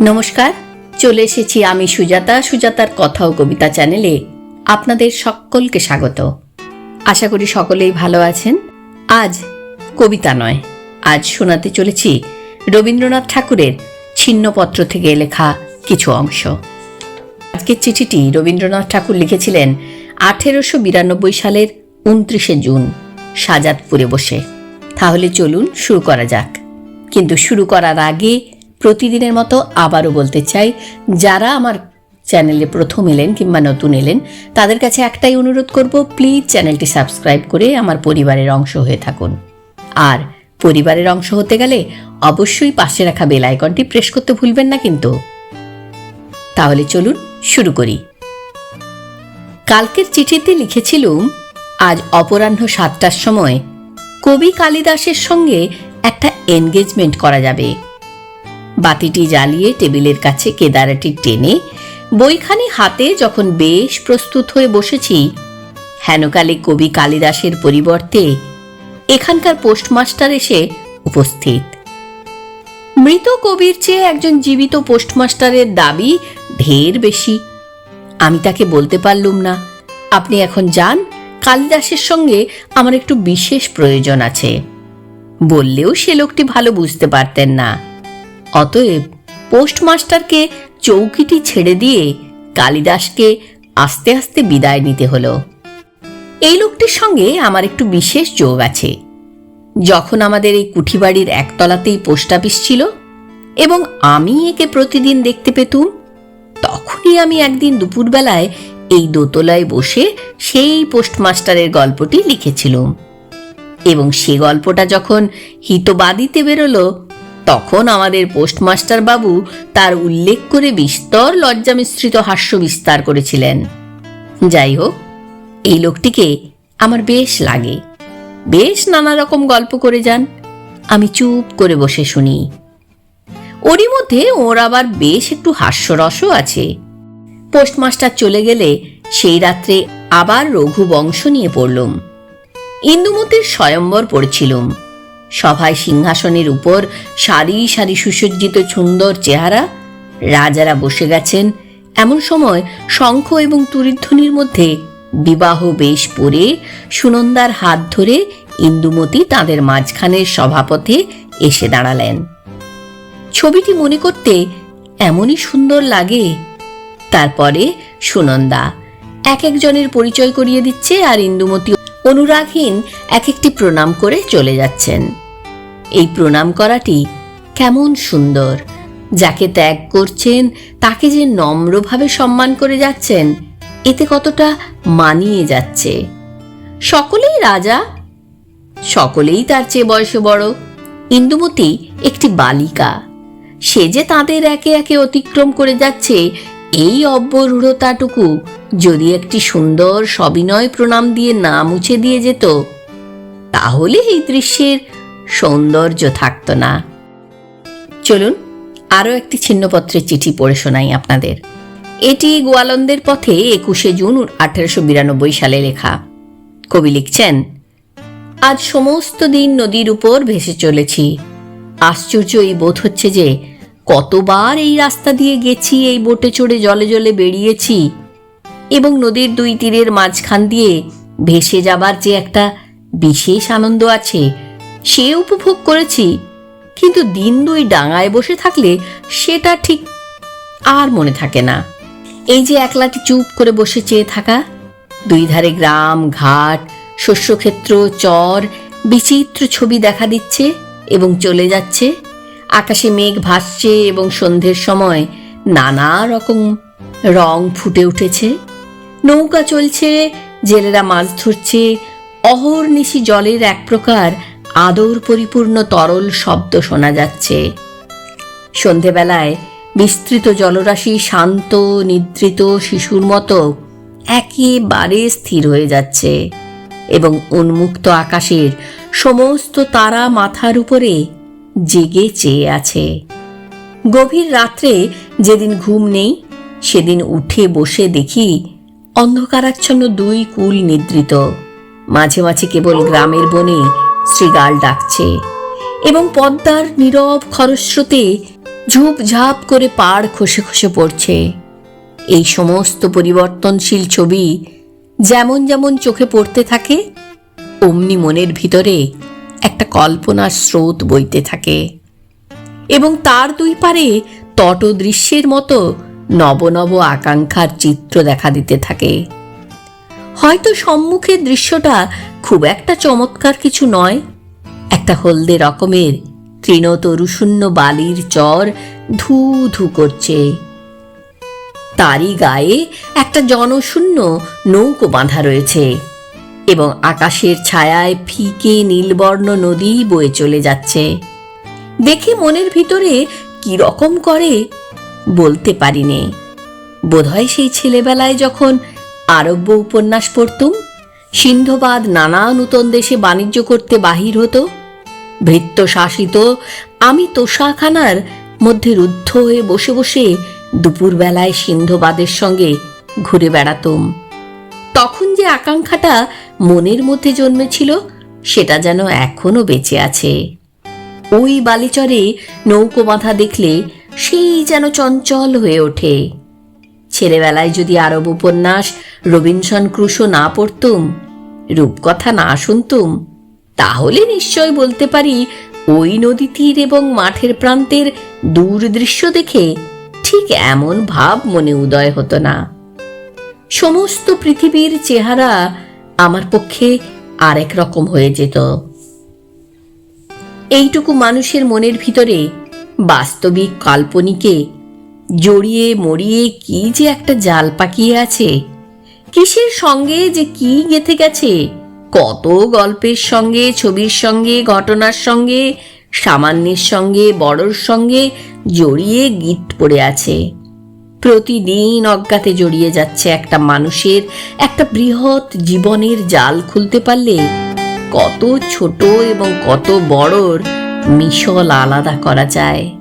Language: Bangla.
নমস্কার, চলে এসেছি আমি সুজাতা, সুজাতার কথা ও কবিতা চ্যানেলে আপনাদের সকলকে স্বাগত। আশা করি সকলেই ভালো আছেন। আজ কবিতা নয়, আজ শোনাতে চলেছি রবীন্দ্রনাথ ঠাকুরের ছিন্নপত্র থেকে লেখা কিছু অংশ। আজকের চিঠিটি রবীন্দ্রনাথ ঠাকুর লিখেছিলেন আঠেরোশো বিরানব্বই সালের উনত্রিশে জুন, সাজাদপুরে বসে। তাহলে চলুন শুরু করা যাক। কিন্তু শুরু করার আগে প্রতিদিনের মতো আবারও বলতে চাই, যারা আমার চ্যানেলে প্রথম এলেন কিংবা নতুন এলেন, তাদের কাছে একটাই অনুরোধ করব প্লিজ চ্যানেলটি সাবস্ক্রাইব করে আমার পরিবারের অংশ হয়ে থাকুন। আর পরিবারের অংশ হতে গেলে অবশ্যই পাশে রাখা বেল আইকনটি প্রেস করতে ভুলবেন না কিন্তু। তাহলে চলুন শুরু করি। কালকের চিঠিতে লিখেছিলুম, আজ অপরাহ্ন সাতটার সময় কবি কালিদাসের সঙ্গে একটা এনগেজমেন্ট করা যাবে। বাতিটি জ্বালিয়ে টেবিলের কাছে কেদারাটি টেনে বইখানি হাতে যখন বেশ প্রস্তুত হয়ে বসেছি, হেনকালে কবি কালিদাসের পরিবর্তে এখানকার পোস্টমাস্টার এসে উপস্থিত। মৃত কবির চেয়ে একজন জীবিত পোস্টমাস্টারের দাবি ঢের বেশি। আমি তাকে বলতে পারলুম না। আপনি এখন যান, কালিদাসের সঙ্গে আমার একটু বিশেষ প্রয়োজন আছে। বললেও সে লোকটি ভালো বুঝতে পারতেন না। অতএব পোস্টমাস্টারকে চৌকিটি ছেড়ে দিয়ে কালিদাসকে আস্তে আস্তে বিদায় নিতে হলো। এই লোকটির সঙ্গে আমার একটু বিশেষ যোগ আছে। যখন আমাদের এই কুঠিবাড়ির একতলাতেই পোস্ট অফিস ছিল এবং আমি একে প্রতিদিন দেখতে পেতুম, তখনই আমি একদিন দুপুরবেলায় এই দোতলায় বসে সেই পোস্টমাস্টারের গল্পটি লিখেছিলুম। এবং সে গল্পটা যখন হিতবাদিতে বেরোলো তখন আমাদের পোস্টমাস্টার বাবু তার উল্লেখ করে বিস্তর লজ্জা মিশ্রিত হাস্য বিস্তার করেছিলেন। যাই হোক, এই লোকটিকে আমার বেশ লাগে। বেশ নানা রকম গল্প করে যান। আমি চুপ করে বসে শুনি। ওরই মধ্যে ওর আবার বেশ একটু হাস্যরসও আছে। পোস্টমাস্টার চলে গেলে সেই রাত্রে আবার রঘু বংশ নিয়ে পড়লুম। ইন্দুমতির স্বয়ম্বর পড়েছিলুম। সভায় সিংহাসনের উপর সারি সারি সুসজ্জিত সুন্দর চেহারা। রাজারা বসে গেছেন। এমন সময় শঙ্খ এবং তুরিধ্বনির মধ্যে বিবাহ বেশ পরে সুনন্দার হাত ধরে ইন্দুমতি তাদের মাঝখানের সভাপথে এসে দাঁড়ালেন। ছবিটি মনে করতে এমনই সুন্দর লাগে। তারপরে সুনন্দা এক একজনের পরিচয় করিয়ে দিচ্ছে আর ইন্দুমতি অনুরাগহীন এক একটি প্রণাম করে চলে যাচ্ছেন। এই প্রণাম করাটি কেমন সুন্দর, যাকে ত্যাগ করছেন, তাকে যে নম্রভাবে সম্মান করে যাচ্ছেন, এতে কতটা মানিয়ে যাচ্ছে। সকলেই রাজা, সকলেই তার চেয়ে বয়সে বড়। ইন্দুমতি একটি বালিকা। সে যে তাদের একে একে অতিক্রম করে যাচ্ছে, এই অব্যরূঢ়তাটুকু যদি একটি সুন্দর সবিনয় প্রণাম দিয়ে না মুছে দিয়ে যেত, তাহলে এই দৃশ্যের সৌন্দর্য থাকত না। চলুন, আরও একটি ছিন্নপত্রের চিঠি পড়ে শোনাই আপনাদের। এটি গোয়ালন্দের পথে একুশে জুন আঠেরোশো বিরানব্বই সালে লেখা। কবি লিখছেন, আজ সমস্ত দিন নদীর উপর ভেসে চলেছি। আশ্চর্য এই বোধ হচ্ছে যে, কতবার এই রাস্তা দিয়ে গেছি, এই বোটে চড়ে জলে জলে বেরিয়েছি এবং নদীর দুই তীরের মাঝখান দিয়ে ভেসে যাবার যে একটা বিশেষ আনন্দ আছে, সে উপভোগ করেছি। কিন্তু দিন দুই ডাঙায় বসে থাকলে সেটা ঠিক আর মনে থাকে না। এই যে একলাটি চুপ করে বসে চেয়ে থাকা, দুই ধারে গ্রাম, ঘাট, শস্যক্ষেত্র, চর, বিচিত্র ছবি দেখা দিচ্ছে এবং চলে যাচ্ছে। আকাশে মেঘ ভাসছে এবং সন্ধ্যের সময় নানা রকম রং ফুটে উঠেছে। নৌকা চলছে, জেলেরা মাছ ধরছে। অহর্নিশি জলের এক প্রকার আদর পরিপূর্ণ তরল শব্দ শোনা যাচ্ছে। সন্ধেবেলায় বিস্তৃত জলরাশি শান্ত, নিদ্রিত শিশুর মতো একেবারে স্থির হয়ে যাচ্ছে এবং উন্মুক্ত আকাশের সমস্ত তারা মাথার উপরে জেগে চেয়ে আছে। গভীর রাত্রে যেদিন ঘুম নেই, সেদিন উঠে বসে দেখি অন্ধকারাচ্ছন্ন দুই কুল নিদ্রিত। মাঝে মাঝে কেবল গ্রামের বনে শ্রীগাল ডাকছে এবং পদ্মার নীরব খরস্রোতে ঝুপঝাপ করে পাড় খসে খসে পড়ছে। এই সমস্ত পরিবর্তনশীল ছবি যেমন যেমন চোখে পড়তে থাকে, অমনি মনের ভিতরে একটা কল্পনার স্রোত বইতে থাকে। এবং তার দুই পারে তটদৃশ্যের মতো নব নব আকাঙ্ক্ষার চিত্র দেখা দিতে থাকে। হয়তো সম্মুখের দৃশ্যটা খুব একটা চমৎকার কিছু নয়। একটা হলদে রকমের তৃণতরুশূন্য বালির চর ধু ধু করছে। তারই গায়ে একটা জনশূন্য নৌকো বাঁধা রয়েছে এবং আকাশের ছায়ায় ফিকে নীলবর্ণ নদী বয়ে চলে যাচ্ছে। দেখে মনের ভিতরে কি রকম করে বলতে পারিনে। বোধহয় সেই ছেলেবেলায় যখন আরব্য উপন্যাস পড়তুম, সিন্ধবাদ নানা নূতন দেশে বাণিজ্য করতে বাহির হতো ভৃত্য শাসিত আমি তোষাখানার মধ্যে রুদ্ধ হয়ে বসে বসে দুপুরবেলায় সিন্ধবাদের সঙ্গে ঘুরে বেড়াতুম। তখন যে আকাঙ্ক্ষাটা মনের মধ্যে জন্মেছিল, সেটা যেন এখনও বেঁচে আছে। ওই বালিচরে নৌকো বাঁধা দেখলে সেই যেন চঞ্চল হয়ে ওঠে। ছেলেবেলায় যদি আরব উপন্যাস রবিনসন ক্রুশো না পড়তুম, রূপকথা না শুনতুম, তাহলে নিশ্চয় বলতে পারি ওই নদী তীর এবং মাঠের প্রান্তের দূর দৃশ্য দেখে ঠিক এমন ভাব মনে উদয় হতো না। সমস্ত পৃথিবীর চেহারা আমার পক্ষে আরেক রকম হয়ে যেত। এইটুকু মানুষের মনের ভিতরে বাস্তবিক কাল্পনিকে জড়িয়ে মরিয়ে কি যে একটা জাল পাকিয়ে আছে? কিসের সঙ্গে যে কি গেথে গেছে? কত গল্পের সঙ্গে, ছবির সঙ্গে, ঘটনার সঙ্গে, সামান্যের সঙ্গে, বড়র সঙ্গে জড়িয়ে গিট পড়ে আছে। প্রতিদিন অজ্ঞাতে জড়িয়ে যাচ্ছে একটা মানুষের, একটা বৃহৎ জীবনের জাল খুলতে পারলে কত ছোট এবং কত বড়র মিশল আলাদা করা যায়।